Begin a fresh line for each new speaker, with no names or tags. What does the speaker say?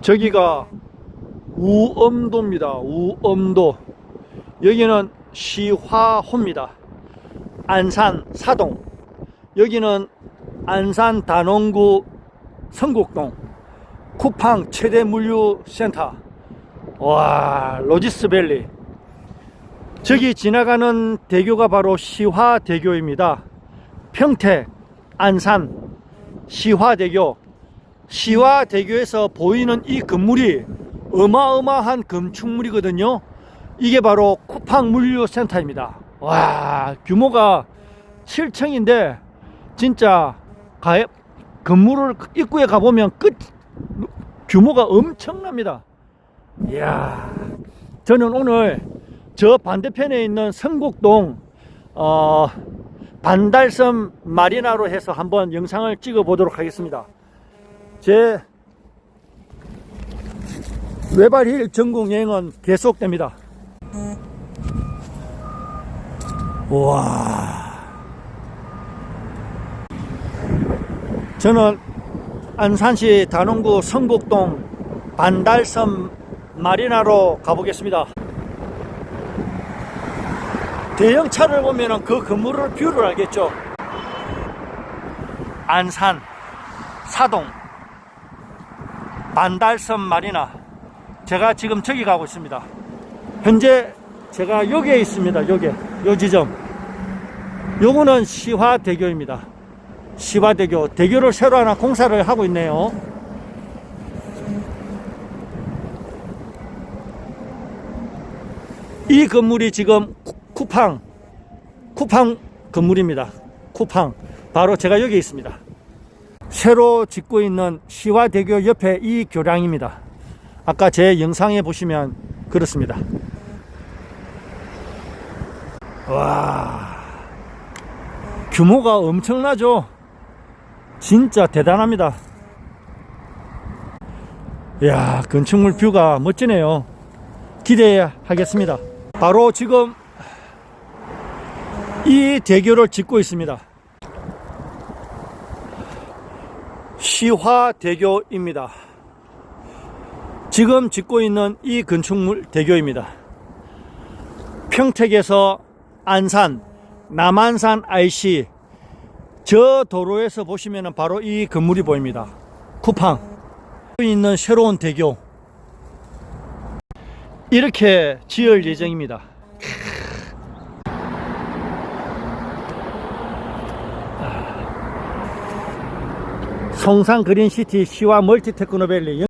저기가 우엄도입니다. 우엄도. 여기는 시화호입니다. 안산 사동. 여기는 안산 단원구 성곡동. 쿠팡 최대 물류센터. 와, 로지스밸리. 저기 지나가는 대교가 바로 시화대교입니다. 평택, 안산, 시화대교. 시화대교에서 보이는 이 건물이 어마어마한 건축물이거든요. 이게 바로 쿠팡 물류센터입니다. 와, 규모가 7층인데 진짜 가 건물을 입구에 가보면 끝 규모가 엄청납니다. 이야, 저는 오늘 저 반대편에 있는 성곡동 어, 반달섬 마리나로 해서 한번 영상을 찍어 보도록 하겠습니다. 제 외발힐 전국 여행은 계속됩니다. 와. 저는 안산시 단원구 성곡동 반달섬 마리나로 가보겠습니다. 대형 차를 보면 그 건물을 뷰를 알겠죠. 안산, 사동, 반달섬 마리나. 제가 지금 저기 가고 있습니다. 현재 제가 여기에 있습니다. 여기에. 요 지점. 요거는 시화대교입니다. 시화대교. 대교를 새로 하나 공사를 하고 있네요. 이 건물이 지금 쿠- 쿠팡, 쿠팡 건물입니다. 쿠팡. 바로 제가 여기 있습니다. 새로 짓고 있는 시화대교 옆에 이 교량입니다. 아까 제 영상에 보시면 그렇습니다. 와, 규모가 엄청나죠? 진짜 대단합니다. 이야, 건축물 뷰가 멋지네요. 기대하겠습니다. 바로 지금 이 대교를 짓고 있습니다. 시화대교입니다. 지금 짓고 있는 이 건축물 대교입니다. 평택에서 안산, 남안산 IC 저 도로에서 보시면 바로 이 건물이 보입니다. 쿠팡 있는 새로운 대교 이렇게 지을 예정입니다. 성산 그린시티 시와 멀티 테크노밸리